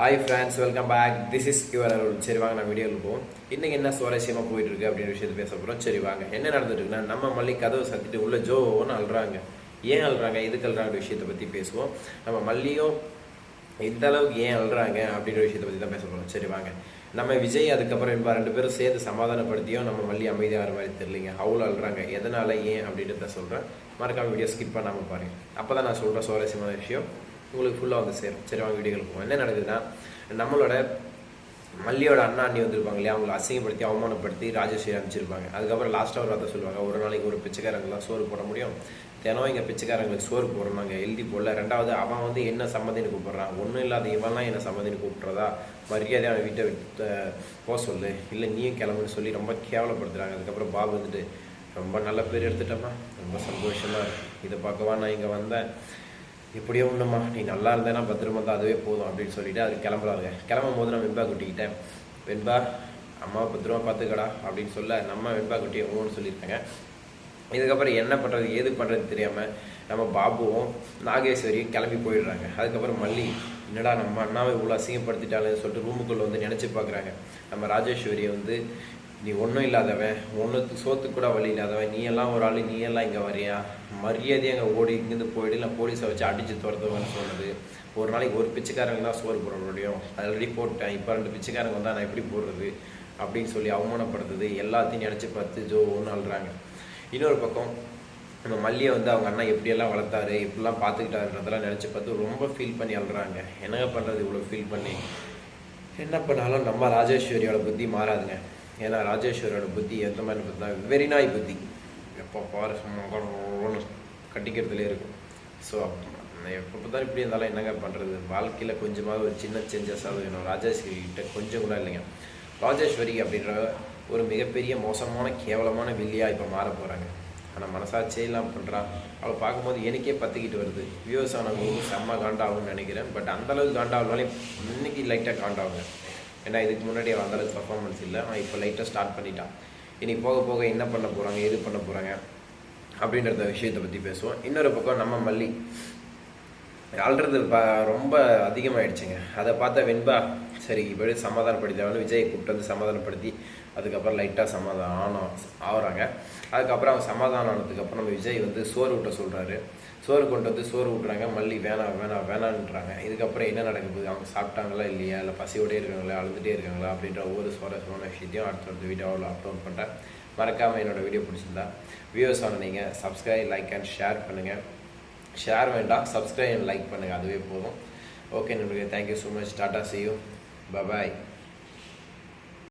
Hi friends welcome back this is your Arul சரி வாங்க நான் வீடியோவில் போவோம். இன்றைக்கி என்ன சுவாரஸ்யமாக போயிட்டுருக்கு அப்படின்னு அப்படின்ற விஷயத்தை பேச போகிறோம் சரி வாங்க. என்ன நடந்துட்டுருக்குன்னா நம்ம மல்லி கதவை சத்திட்டு உள்ள ஜோவோன்னு அழுறாங்க. ஏன் அழுறாங்க? எதுக்கு அழுறாங்க விஷயத்தை பற்றி பேசுவோம். நம்ம மல்லியும் எந்த அளவுக்கு ஏன் அழுறாங்க அப்படின்ற விஷயத்தை பற்றி தான் பேச போகிறோம் சரி வாங்க. நம்ம விஜய் அதுக்கப்புறம் இப்போ ரெண்டு பேரும் சேர்த்து சமாதானப்படுத்தியும் நம்ம மல்லி அமைதியாகிற மாதிரி தெரியலிங்க. அவ்வளோ அழுறாங்க. எதனால ஏன் அப்படின்றத சொல்கிறேன் மறக்காம வீடியோ ஸ்கிப் பண்ணாமல் பாருங்க. அப்போ தான் நான் சொல்கிற சுவாரஸ்யமான விஷயம். உங்களுக்கு ஃபுல்லாக வந்து சேரும். சரி வாங்க வீடியோ போவோம். என்ன நடக்குதுன்னா நம்மளோட மல்லியோட அண்ணா அண்ணி வந்திருப்பாங்க இல்லையா? அவங்களை அசிங்கப்படுத்தி அவமானப்படுத்தி ராஜேஸ்வரி அனுப்பிச்சிருப்பாங்க. அதுக்கப்புறம் லாஸ்ட்டாக ஒரு வார்த்தை சொல்லுவாங்க. ஒரு நாளைக்கு ஒரு பிச்சைக்காரங்களாம் சோறு போட முடியும். தினம் இங்கே பிச்சைக்காரங்களுக்கு சோறு போடுறோம் நாங்கள் எழுதி போடல. ரெண்டாவது அவன் வந்து என்ன சம்மதின்னு கூப்பிட்றான். ஒன்றும் இல்லாத இவன்லாம் என்ன சம்மதின்னு கூப்பிட்றதா? மரியாதை அவன் வீட்டை விட்டு போக சொல்லு. இல்லை நீயும் கிளம்புன்னு சொல்லி ரொம்ப கேவலப்படுத்துகிறாங்க அதுக்கப்புறம் பாபு வந்துட்டு ரொம்ப நல்ல பேர் எடுத்துட்டோம்மா. ரொம்ப சந்தோஷமாக இருக்கு. இதை பார்க்கவா நான் இங்கே வந்தேன்? இப்படியே ஒன்றுமா நீ நல்லா இருந்தேன்னா பத்திரமா தான் அதுவே போதும் அப்படின்னு சொல்லிட்டு அது கிளம்புறாங்க கிளம்பும் போது நான் வெண்பா குட்டிக்கிட்டேன் வெண்பா அம்மா பத்திரமா பார்த்துக்கடா அப்படின்னு சொல்ல நம்ம வெண்பா குட்டி ஓன்னு சொல்லியிருக்காங்க. இதுக்கப்புறம் என்ன பண்ணுறது ஏது பண்ணுறது தெரியாமல் நம்ம பாபுவும் நாகேஸ்வரியும் கிளம்பி போயிடுறாங்க. அதுக்கப்புறம் மல்லி என்னடா நம்ம அண்ணாவை இவ்வளோ அசிங்கப்படுத்திட்டாலேன்னு சொல்லிட்டு ரூமுக்குள்ளே வந்து நினச்சி பார்க்குறாங்க. நம்ம ராஜேஸ்வரியை வந்து நீ ஒன்றும் இல்லாதவன் ஒன்றுத்து சோத்துக்கு கூட வழி இல்லாதவன் நீ எல்லாம் ஒரு ஆள் நீ எல்லாம் இங்கே வரியா? மரியாதையை அங்கே ஓடி இங்கேருந்து போயிடு இல்லை போலீஸை வச்சு அடித்து துரத்துவேன்னு சொன்னது. ஒரு நாளைக்கு ஒரு பிச்சைக்காரங்க தான் சோறு போட முடியும். ஆல்ரெடி போட்டேன். இப்போ ரெண்டு பிச்சைக்காரங்க வந்தால் நான் எப்படி போடுறது? அப்படின்னு சொல்லி அவமானப்படுத்துது. எல்லாத்தையும் நினச்சி பார்த்து ஜோ ஒன்று அழுறாங்க. இன்னொரு பக்கம் நம்ம மல்லியை வந்து அவங்க அண்ணா எப்படியெல்லாம் வளர்த்தாரு இப்படிலாம் பார்த்துக்கிட்டாருன்றதெல்லாம் நினச்சி பார்த்து ரொம்ப ஃபீல் பண்ணி அழுறாங்க. என்னங்க பண்ணுறது இவ்வளோ ஃபீல் பண்ணி? என்ன பண்ணாலும் நம்ம ராஜேஸ்வரியோட புத்தி மாறாதுங்க. ஏன்னா ராஜேஸ்வரோட புத்தி எந்த மாதிரி பார்த்தா வெறி நாய் புத்தி. எப்போ பாரு ஒன்று கட்டிக்கிறதுலே இருக்கும். ஸோ எப்போ பார்த்தாலும் இப்படி இருந்தாலும் என்னங்க பண்ணுறது வாழ்க்கையில் கொஞ்சமாவது ஒரு சின்ன சேஞ்சஸ் ஆகுது வேணும். ராஜேஸ்வரி கிட்ட கொஞ்சம் கூட இல்லைங்க. ராஜேஸ்வரி அப்படின்ற ஒரு மிகப்பெரிய மோசமான கேவலமான வில்லியாக இப்போ மாற போகிறாங்க ஆனால் மனசாட்சியே இல்லாமல் பண்ணுறான் அவளை பார்க்கும்போது எனக்கே பற்றிக்கிட்டு வருது. வியூஸ் ஆனவங்களுக்கு செம்ம காண்டாகும்னு நினைக்கிறேன். பட் அந்தளவுக்கு காண்டாகனாலே இன்னைக்கு லைட்டாக காண்டாகுங்க. ஏன்னா இதுக்கு முன்னாடி அவன் அந்தளவுக்கு பர்ஃபார்மன்ஸ் இல்லை. அவன் இப்போ லைட்டாக ஸ்டார்ட் பண்ணிட்டான். இனி போக போக என்ன பண்ண போகிறாங்க எது பண்ண போகிறாங்க அப்படின்றத விஷயத்தை பற்றி பேசுவோம். இன்னொரு பக்கம் நம்ம மல்லி. அல்றது ரொம்ப அதிகமாகிடுச்சுங்க அதை பார்த்தா வெண்பா சரி இப்படி சமாதானப்படுத்தி விஜயை கூப்பிட்டு வந்து சமாதானப்படுத்தி அதுக்கப்புறம் லைட்டாக சமாதானம் ஆனோம் ஆகுறாங்க. அதுக்கப்புறம் அவன் சமாதானம் ஆனதுக்கப்புறம் நம்ம விஜய் வந்து சோறு ஊட்ட சொல்கிறாரு சோறு கொண்டு வந்து சோறு விட்றாங்க மல்லி வேணாம் வேணாம் வேணான்றாங்க. இதுக்கப்புறம் என்ன நடக்குது? அவங்க சாப்பிட்டாங்களா இல்லையா? இல்லை பசியோடே இருக்காங்களா? அழுதுகிட்டே இருக்காங்களா? அப்படின்ற ஒவ்வொரு சுவாரஸ்யமான விஷயத்தையும் அடுத்தடுத்த வீடியோவில் அப்லோட் பண்ணுறேன் மறக்காமல் என்னோடய வீடியோ பிடிச்சிருந்தா வியூஸ் ஆன நீங்கள் சப்ஸ்கிரைப் லைக் அண்ட் ஷேர் பண்ணுங்கள் ஷேர் வேண்டாம் சப்ஸ்கிரைப் லைக் பண்ணுங்கள் அதுவே போதும். ஓகே நண்பர்களே thank you so much tata see you bye bye